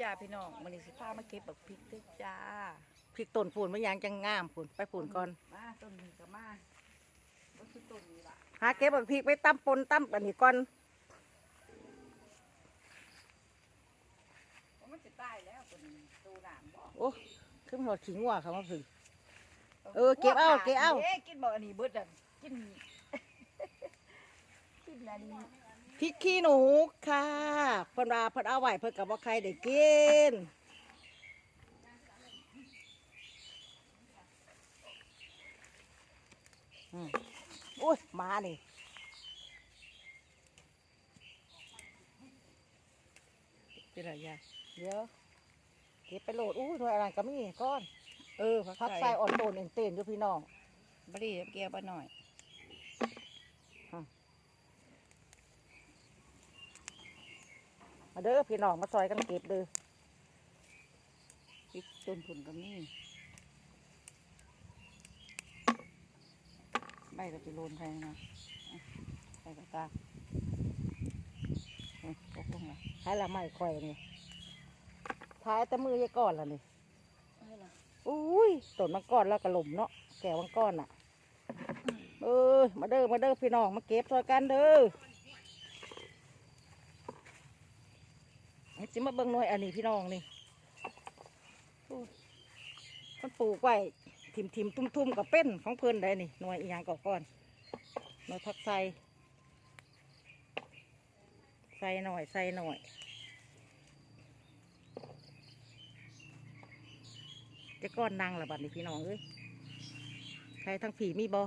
จ้าพี่น้องมันนี้สิพามาเก็บบักพริกด้วยจ้าพริกต้นปูนมันยังจังงามปูนไปปูนก่อนมาต้นนี้ก็มาก็คือต้นนี้ล่ะหาเก็บบักพริกไปตั้มปนตั้มกันนี่ก่อนเพราะมันจะตายแล้วต้นนี้ตูหนามบ่โอ้ขึ้นมาหอดขิงว่าเขามาถึงเออเก็บเอาเก็บเอาอ๊ะกินบ่อันนี้เบิดอะกินกินอันนี้ พริกขี้หนูค่ะเพิ่นว่าเพิ่นเอาไว้เพิ่นกับว่าใครได้กินอืมโอ้ยมานี่เป็นไรยายเดี๋ยวเก็บไปโหลดอู้หน่วยอะไรก็มีก้อน เออพักใส่อ่อนโตนเอ็นเต้นอยู่พี่น้องบรีเกียวบ่หน่อย มาเด้อพี่น้องมาซอยกันเก็บเด้อพริกต้นผุนก็มีใบก็จะโลนแพงนะอะใส่กระตาเฮ้ยตกลงละท้ายละไม่ค่อยนี่ท้ายแต่มือยายก่อนละนี่เอ้ยล่ะอุ้ยต้นมังกรแล้วก็หล่มเนาะแก้วมังกรน่ะ เออมาเด้อมาเด้อพี่น้องมาเก็บซอยกันเด้อให้ สิมาเบิ่งหน่วยอันนี้พี่น้องนี่มันปลูกไว้ทิมทิมๆทุ่มๆกับเป็นของเพิ่อนได้นี่หน่วยอีหยังก่อก่อนหน่วยผักใส่ใส่หน่อยใส่หน่อยจะก้อนนางละบัดนี้พี่น้องเอ้ยใครทั้งผีมีบอ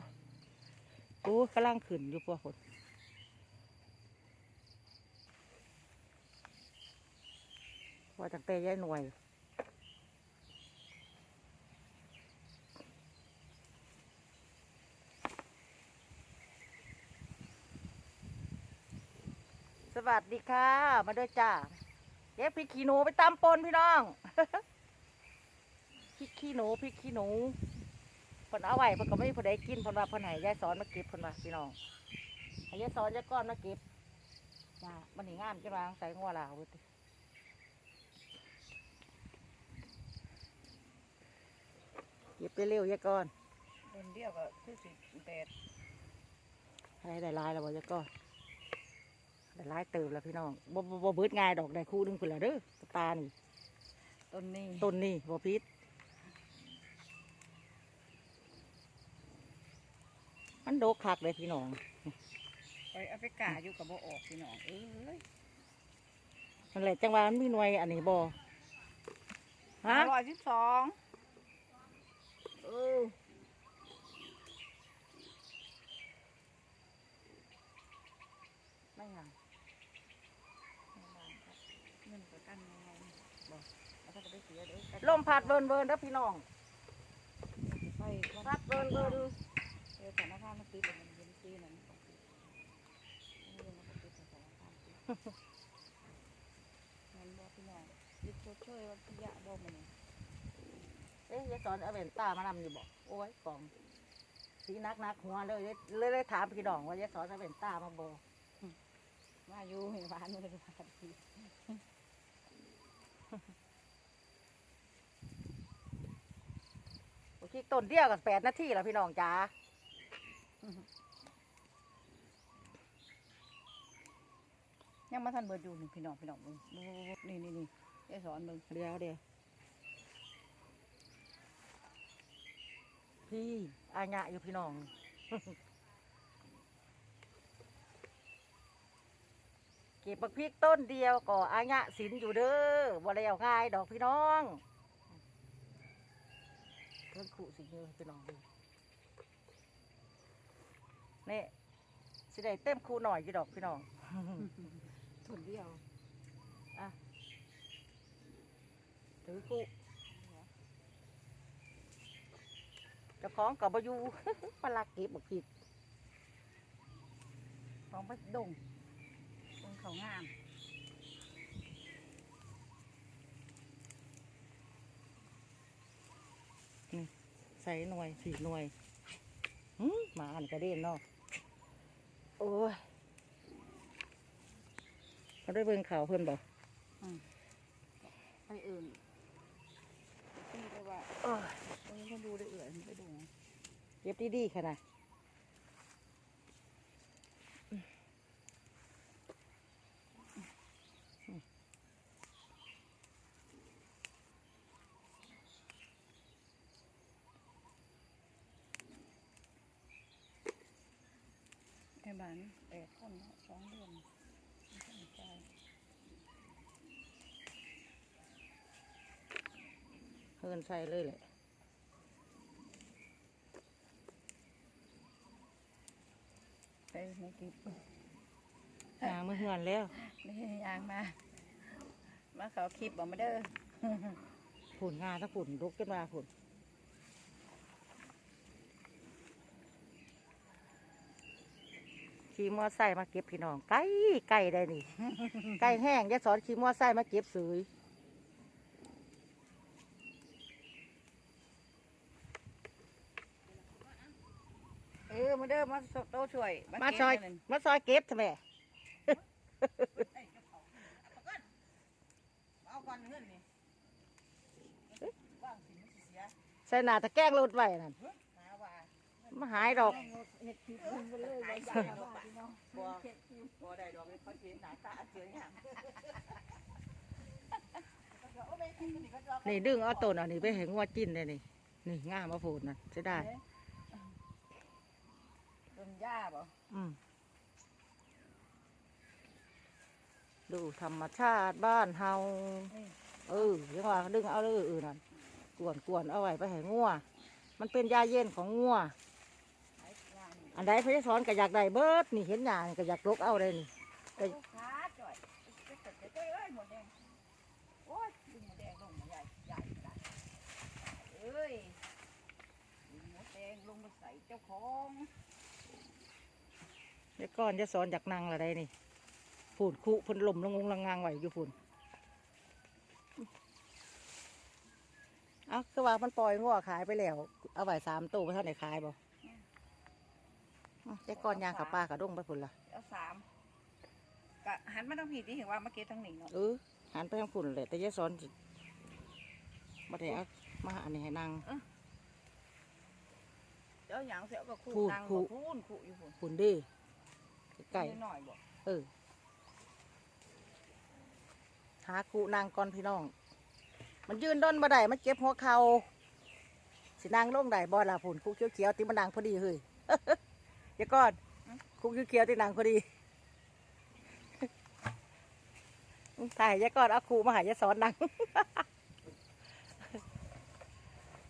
โอ้กำลังขึ้นอยู่พวกคน ว่าจังเตย้ายหน่วย สวัสดีค่ะ มาด้วยจ้าเก็บพริกขี้หนูไปตำปนพี่น้องพริกขี้หนูพริกขี้หนูเพิ่นเอาไว้เพิ่นก็ไม่มีผู้ใดกินเพิ่นว่าเพิ่นยายสอนมาเก็บเพิ่นว่าพี่น้องยายสอนยายก้อนมาเก็บจ้ามันนี่งามจังว่าใส่งัวลาว เว้ยติเก็บไปเร็วยายก้อนต้นเดียวก็คือสิแดดให้ได้หลายแล้วบ่ยายก้อนได้หลายเติมแล้วพี่น้องบ่บ่บ่เบิดง่ายดอกได้คู่หนึงพุ่นละเด้อตานี่ต้นนี้ต้นนี่บ่พิษมันโดกคักเลยพี่น้องไปแอฟริกาอยู่กับบ่ออกพี่น้องเอ้ยนั่นแหละจังหวะมันมีหน่วยอันนี้บ่ฮะร้อยสิบสอง เออไม่หยังเงินประกันยังไงบอกแล้วก็จะไปเสียเด้อลมพัดเบินเบินเด้อพี่น้องไปพัดเบินเบินเออแต่หน้าทางมันติดมันเป็นซีนั่นมันติดเออมันก็ติดแต่หน้าทางติดเงินบ่พี่น้องยึดโชดช่วยวันพิยะบ่มันนี่ เอ๊ะยายสอนเอาแว่นตามานำอยู่บ่โอ้ยกล่องสีนักนักหัวเลยเลยเลยเลยถามพี่น้องว่ายายสอนเอาแว่นตามาบ่มาอยู่เห็นบ้านมันเลยบ้านที่โอเคต้นเดียวกันแปดนาทีแล้วพี่น้องจ้ายังมาทันเบิดอยู่นี่พี่น้องพี่น้องมึงนี่นี่นี่ไอ้สอนมึงเดี๋ยวเดี๋ยว พี่อาญะอยู่พี่น้องเก็บบักพริกต้นเดียวก็อาญะสินอยู่เด้อบ่แล้วง่ายดอกพี่น้องเพิ่นขู่สิเยอะพี่น้องดูนี่สิได้เต็มคูหน่อยกี่ดอกพี่น้องทุนเดียวถือคู่ เจ้าของกับบอยู่ปลักเก็บบักพริกของพระดงดงเขางามใส่หน่วยสี่หน่วยหืมหมาอันกระเด็นเนาะโอ้ยเขาได้เบิ่งข่าวเพื่อนบอกอืมไปเอื่นนี่ก็ว่า เออตรงนี้ก็ดูได้เอื่อยมันไปดูเก็บดีๆขนาดไอ้บ้านแปดคนเนาะสองเดือนไม่ต้องจ่ายเฮินใส่เลยแหละ ไปในคลิปยางมือเฮือนแล้วนี่ยางมา มาเขาคลิปบอกมาเด้อผุนงาถ้าผุนลุกขึ้นมาผุนขี่มอไซค์มาเก็บพี่น้องไก่ไก่ได้นี่ไก่แห้งยายสอนขี่มอไซค์มาเก็บซื้อเมาเด้อมาโตช่วยมาซอยเก็บเงินมาซอยเก็บทำไมเอาก่อนเงินนี่ว่างสิมันสิเสียใส่หนาตะแกล้งรถไว้นั่นหาว่ามาหายดอกเฮ็ดคลิปเพิ่นไปเลยว่าอย่าว่าพี่น้องบ่บ่ได้ดอกเขาเห็นหน้าตาเสือหยังนี่ดึงเอาต้นอันนี้ไปให้งัวจิ้นเลยนี่นี่ง่ามมาโผล่น่ะใช่ได้ ต้นหญ้าบ่อืมดูธรรมชาติบ้านเฮา นี่เออยังว่าดึงเอาเลยเออนั่นกวนกวนเอาไว้ไปให้งัว มันเป็นยาเย็นของงัว ไอ้ย่างนี่อันใดพระสอนก็อยากได้เบิดนี่เห็นหยานี่ก็อยากลกเอาเลยนี่โอ้ขาจ่อยเอ้ยเอ้ยเอ้ยหมดแดงโอ้ยดึงหมดแดงลงมาใหญ่ใหญ่ขนาดเอ้ยดึงหมดแดงลงมาใส่เจ้าของ เดี๋ยวก่อนจะสอนอยากนั่งอะไรนี่ฝุ่นคุพุ่นลมลงงลังงางไหวอยู่ฝุ่นเอาคือว่ามันปล่อยงัวขายไปแล้ว เอาไว้สามตู้ไปเท่าไหร่ขายบ่เอาเจ๊ก่อนยางกับปลากับดงไปพุ่นละเอาสามก็หันมาทางผิดที่เห็นว่าเมื่อกี้ทางนี้เนาะเออหันไปทางฝุ่นเลยแต่ยายสอนสิบ่ได้เอามาอันนี้ให้นั่งเจ้าหยังเสียก็คู่คู่นางคู่บ่พูนคู่อยู่พุ่นฝุ่นเดิ ไก่หน่อยบ่เออ หา cụ นางก่อนพี่น้อง มันยืนด้นบ่ได้มันเจ็บหัวเข่าสินางลงได้บ่ล่ะฝุ่นคุกเขียวๆติมันนางพอดีเฮ้ยเดี๋ยวก่อนคุกเขียวๆตินางพอดีถ่ายยายก่อนเอาครูมาหายายสอนนาง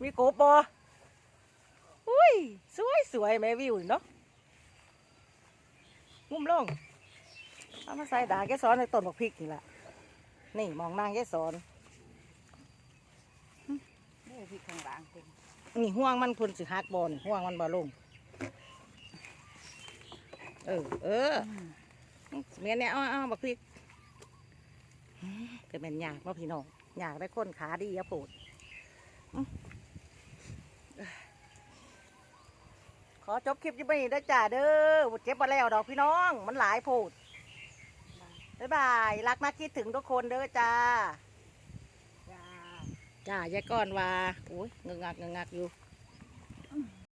มีโกบบ่อุ้ย สวยสวยแม่วิวเนาะ งุ่มลงเอามาใส่ดาแกสอนในต้นบักพริกนี่แหละนี่มองนางแกสอนนี่พี่ข้างหลังเต็มนี่ห่วงมันพุ่นสิฮักบอลห่วงมันบอลงเออเออเมียเนี่ยเอาเอาบักพริกอืมก็เป็นยากเนาะพี่น้องยากได้คนขาดีอะโปดอื้อข อจบคลิปยี่ปีได้จ้าเด้อเจ็บมาแล้วดอกพี่น้อง มันหลายโพดบ๊ายบาย รักนะคิดถึงทุกคนเด้อจ้า จ้าจ้ายายก้อนว่าโอ้ยเงงงักเงงงักอยู่